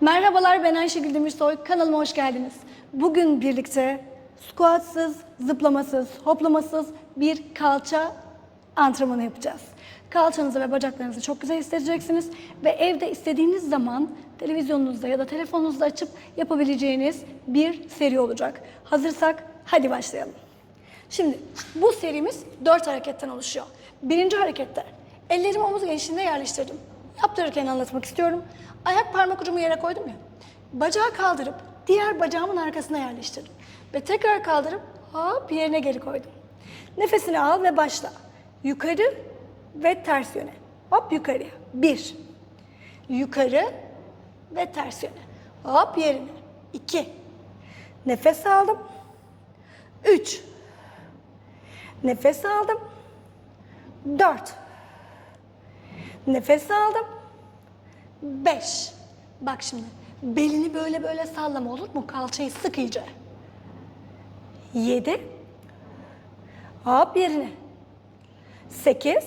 Merhabalar ben Ayşegül Demirsoy. Kanalıma hoş geldiniz. Bugün birlikte squatsız, zıplamasız, hoplamasız bir kalça antrenmanı yapacağız. Kalçanızı ve bacaklarınızı çok güzel hissedeceksiniz ve evde istediğiniz zaman televizyonunuzda ya da telefonunuzda açıp yapabileceğiniz bir seri olacak. Hazırsak hadi başlayalım. Şimdi bu serimiz dört hareketten oluşuyor. Birinci harekette ellerimi omuz genişliğinde yerleştirdim. Yaptırırken anlatmak istiyorum. Ayak parmak ucumu yere koydum ya. Bacağı kaldırıp diğer bacağımın arkasına yerleştirdim. Ve tekrar kaldırıp hop yerine geri koydum. Nefesini al ve başla. Yukarı ve ters yöne. Hop yukarıya. Bir. Yukarı ve ters yöne. Hop yerine. İki. Nefes aldım. Üç. Nefes aldım. Dört. Nefes aldım. Beş. Bak şimdi. Belini böyle böyle sallama olur mu? Kalçayı sık iyice. Yedi. Hop yerine. Sekiz.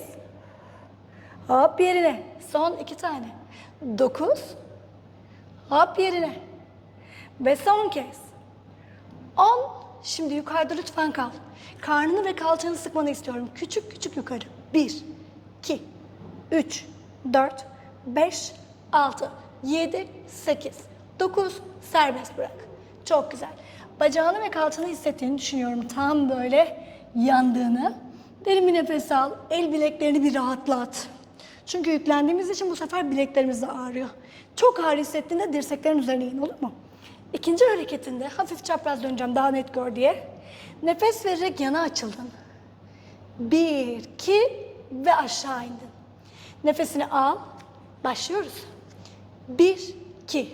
Hop yerine. Son iki tane. Dokuz. Hop yerine. Ve son kez. 10. Şimdi yukarıda lütfen kal. Karnını ve kalçanı sıkmanı istiyorum. Küçük küçük yukarı. 1, 2, 3, 4, 5, 6, 7, 8, 9. Serbest bırak. Çok güzel. Bacağını ve kalçanı hissettiğini düşünüyorum. Tam böyle yandığını. Derin bir nefes al. El bileklerini bir rahatlat. Çünkü yüklendiğimiz için bu sefer bileklerimiz de ağrıyor. Çok ağrı hissettiğinde dirseklerin üzerine in olur mu? İkinci hareketinde hafif çapraz döneceğim daha net gör diye. Nefes vererek yana açıldın. Bir, iki ve aşağı indin. Nefesini al. Başlıyoruz. Bir, iki.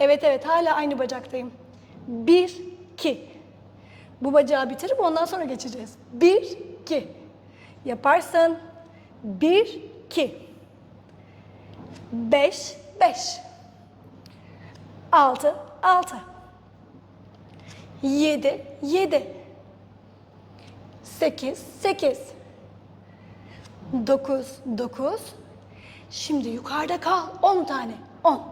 Evet evet hala aynı bacaktayım. Bir, iki. Bu bacağı bitirip ondan sonra geçeceğiz. Bir, iki. Yaparsın. Bir, iki. Beş, beş. Altı, altı. Yedi, yedi. Sekiz, sekiz. Dokuz, dokuz. Şimdi yukarıda kal. On tane. On,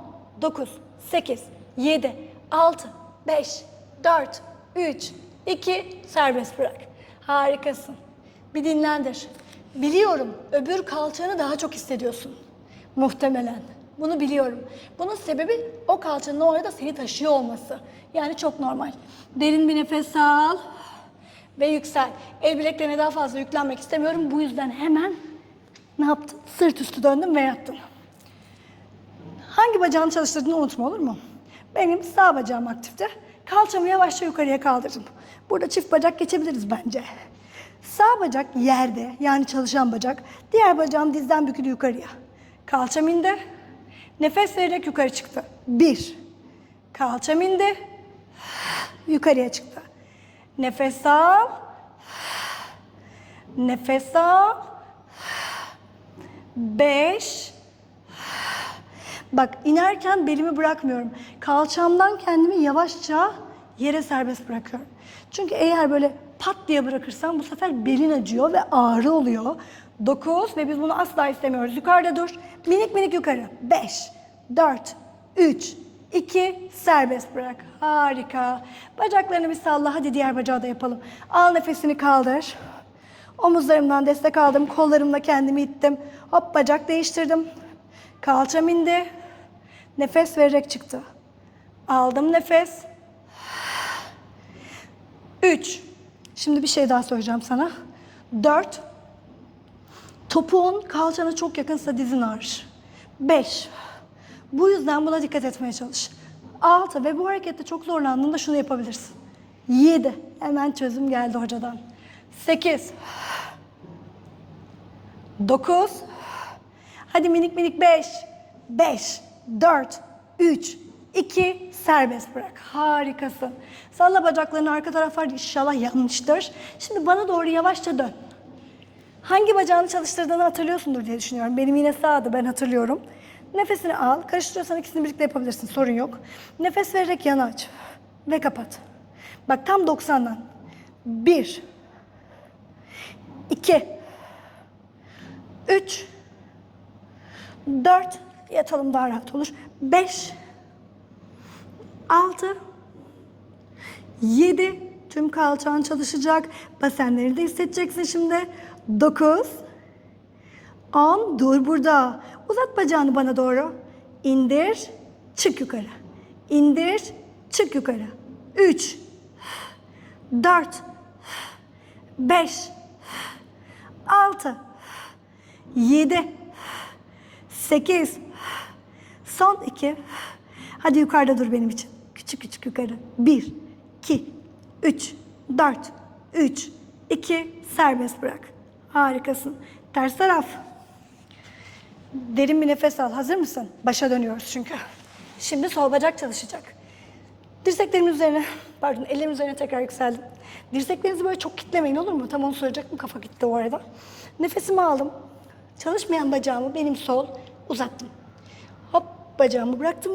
dokuz, sekiz, yedi, altı, beş, dört, üç, iki. Serbest bırak. Harikasın. Bir dinlendir. Biliyorum öbür kalçanı daha çok hissediyorsun. Muhtemelen. Bunu biliyorum. Bunun sebebi o kalçanın o arada seni taşıyor olması. Yani çok normal. Derin bir nefes al ve yüksel. El bileklerine daha fazla yüklenmek istemiyorum. Bu yüzden hemen ne yaptın? Sırt üstü döndüm ve yattın. Hangi bacağını çalıştırdığını unutma olur mu? Benim sağ bacağım aktifte. Kalçamı yavaşça yukarıya kaldırdım. Burada çift bacak geçebiliriz bence. Sağ bacak yerde yani çalışan bacak. Diğer bacağım dizden bükülü yukarıya. Kalçam indi. Nefes vererek yukarı çıktı. Bir. Kalçam indi. Yukarıya çıktı. Nefes al. Nefes al. Beş. Bak inerken belimi bırakmıyorum. Kalçamdan kendimi yavaşça yere serbest bırakıyorum. Çünkü eğer böyle pat diye bırakırsam bu sefer belin acıyor ve ağrı oluyor. 9 ve biz bunu asla istemiyoruz. Yukarıda dur. Minik minik yukarı. 5, 4, 3, 2, serbest bırak. Harika. Bacaklarını bir salla. Hadi diğer bacağı da yapalım. Al nefesini kaldır. Omuzlarımdan destek aldım. Kollarımla kendimi ittim. Hop bacak değiştirdim. Kalçam indi. Nefes vererek çıktı. Aldım nefes. 3. Şimdi bir şey daha söyleyeceğim sana. 4. Topuğun kalçana çok yakınsa dizin ağrır. 5. Bu yüzden buna dikkat etmeye çalış. 6 ve bu harekette çok zorlandığında şunu yapabilirsin. 7. Hemen çözüm geldi hocadan. 8. 9. Hadi minik minik 5. 5, 4, 3, 2, serbest bırak. Harikasın. Salla bacaklarını arka taraflar inşallah yanlıştır. Şimdi bana doğru yavaşça dön. Hangi bacağını çalıştırdığını hatırlıyorsundur diye düşünüyorum. Benim yine sağdı ben hatırlıyorum. Nefesini al. Karıştırıyorsan ikisini birlikte yapabilirsin. Sorun yok. Nefes vererek yana aç. Ve kapat. Bak tam 90'dan. 1 2 3 4 yatalım daha rahat olur. 5 6, 7, tüm kalçan çalışacak. Basenleri de hissedeceksin şimdi. 9, 10, dur burada. Uzat bacağını bana doğru. İndir, çık yukarı. İndir, çık yukarı. 3, 4, 5, 6, 7, 8, son 2. Hadi yukarıda dur benim için. Küçük küçük yukarı. 1, 2, 3, 4, 3, 2, serbest bırak. Harikasın. Ters taraf. Derin bir nefes al. Hazır mısın? Başa dönüyoruz çünkü. Şimdi sol bacak çalışacak. Dirseklerimin üzerine, pardon ellerimin üzerine tekrar yükseldim. Dirseklerinizi böyle çok kitlemeyin olur mu? Tam onu söyleyecektim. Kafa gitti o arada. Nefesimi aldım. Çalışmayan bacağımı benim sol uzattım. Hop bacağımı bıraktım.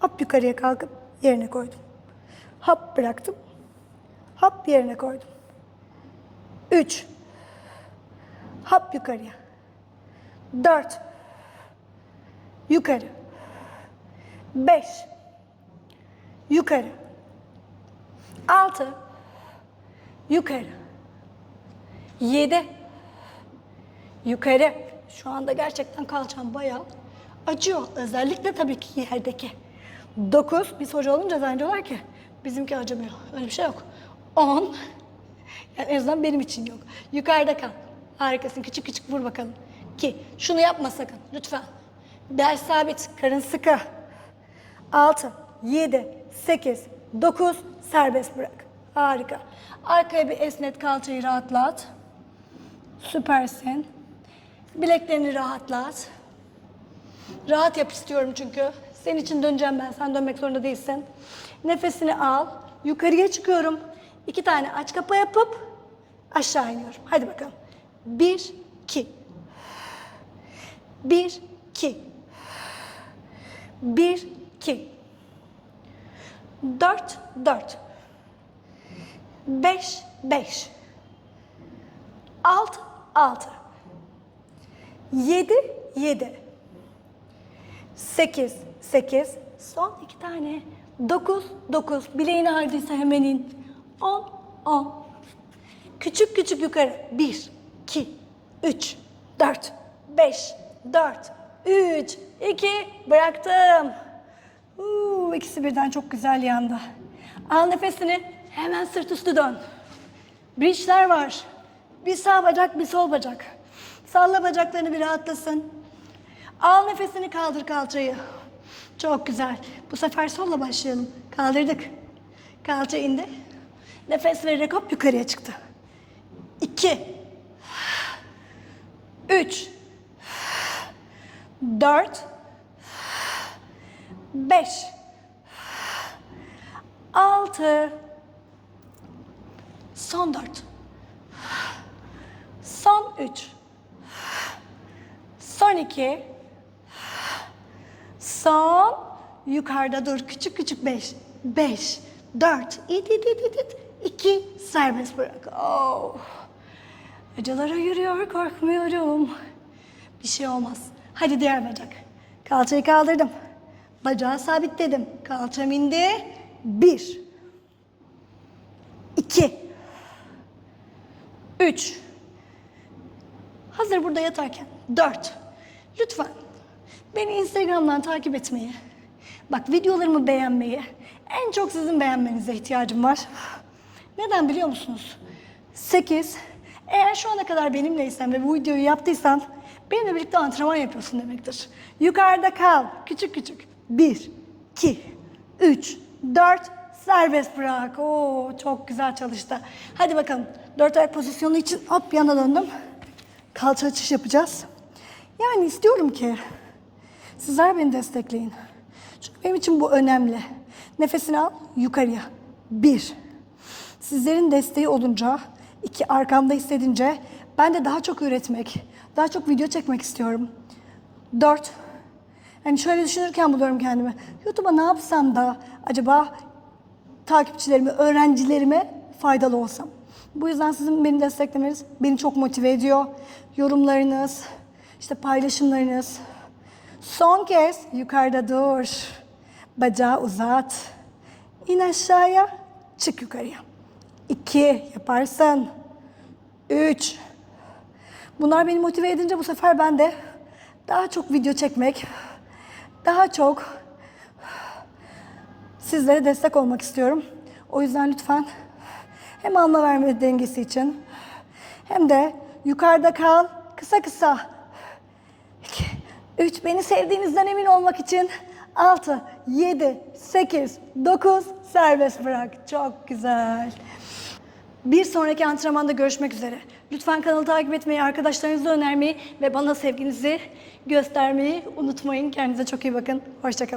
Hop yukarıya kalkıp yerine koydum. Hop bıraktım. Hop yerine koydum. Üç. Hop yukarıya. Dört. Yukarı. Beş. Yukarı. Altı. Yukarı. Yedi. Yukarı. Şu anda gerçekten kalçam bayağı acıyor. Özellikle tabii ki yerdeki. Dokuz. Biz hoca olunca zannediyorlar ki bizimki acımıyor. Öyle bir şey yok. On. Yani en azından benim için yok. Yukarıda kal. Harikasın. Küçük küçük vur bakalım. Ki şunu yapma sakın. Lütfen. Bel sabit. Karın sıkı. 6, 7, 8, 9 serbest bırak. Harika. Arkaya bir esnet kalçayı rahatlat. Süpersin. Bileklerini rahatlat. Rahat yap istiyorum çünkü. Senin için döneceğim ben. Sen dönmek zorunda değilsin. Nefesini al. Yukarıya çıkıyorum. İki tane aç kapa yapıp aşağı iniyorum. Hadi bakalım. Bir, iki. Bir, iki. Bir, iki. Dört, dört. Beş, beş. Altı, altı. Yedi, yedi. Sekiz, sekiz. Son iki tane. Dokuz, dokuz. Bileğin ağrıdıysa hemen in. On, on. Küçük küçük yukarı. Bir, iki, üç, dört, beş, dört, üç, iki. Bıraktım. Uuu, ikisi birden çok güzel yandı. Al nefesini. Hemen sırt üstü dön. Bridge'ler var. Bir sağ bacak, bir sol bacak. Salla bacaklarını bir rahatlasın. Al nefesini kaldır kalçayı. Çok güzel. Bu sefer solla başlayalım. Kaldırdık. Kalça indi. Nefes vererek hop yukarıya çıktı. İki. Üç. Dört. Beş. Altı. Son dört. Son üç. Son iki. Son. Yukarıda dur. Küçük küçük beş. Beş. Dört. İt it it it it. İki. Serbest bırak. Oh. Acılara yürüyor korkmuyorum. Bir şey olmaz. Hadi diğer bacak. Kalçayı kaldırdım. Bacağı sabitledim. Kalçam indi. Bir. İki. Üç. Hazır burada yatarken. Dört. Lütfen beni Instagram'dan takip etmeyi, bak videolarımı beğenmeyi, en çok sizin beğenmenize ihtiyacım var. Neden biliyor musunuz? Sekiz. Eğer şu ana kadar benimleysen ve bu videoyu yaptıysan benimle birlikte antrenman yapıyorsun demektir. Yukarıda kal. Küçük küçük. Bir, iki, üç, dört. Serbest bırak. Oo, çok güzel çalıştı. Hadi bakalım. Dört ayak pozisyonu için hop yana döndüm. Kalça açış yapacağız. Yani istiyorum ki sizler beni destekleyin. Çünkü benim için bu önemli. Nefesini al yukarıya. Bir. Sizlerin desteği olunca, iki arkamda hissedince ben de daha çok üretmek, daha çok video çekmek istiyorum. Dört. Yani şöyle düşünürken buluyorum kendimi. YouTube'a ne yapsam da acaba takipçilerime, öğrencilerime faydalı olsam. Bu yüzden sizin beni desteklemeniz beni çok motive ediyor. Yorumlarınız, işte paylaşımlarınız. Son kez yukarıda dur. Bacağı uzat. in aşağıya, çık yukarıya. İki yaparsın. Üç. Bunlar beni motive edince bu sefer ben de daha çok video çekmek, daha çok sizlere destek olmak istiyorum. O yüzden lütfen hem alma verme dengesi için hem de yukarıda kal kısa kısa. 2, 3 beni sevdiğinizden emin olmak için 6, 7, 8, 9 serbest bırak. Çok güzel. Bir sonraki antrenmanda görüşmek üzere. Lütfen kanalı takip etmeyi, arkadaşlarınıza önermeyi ve bana sevginizi göstermeyi unutmayın. Kendinize çok iyi bakın. Hoşçakalın.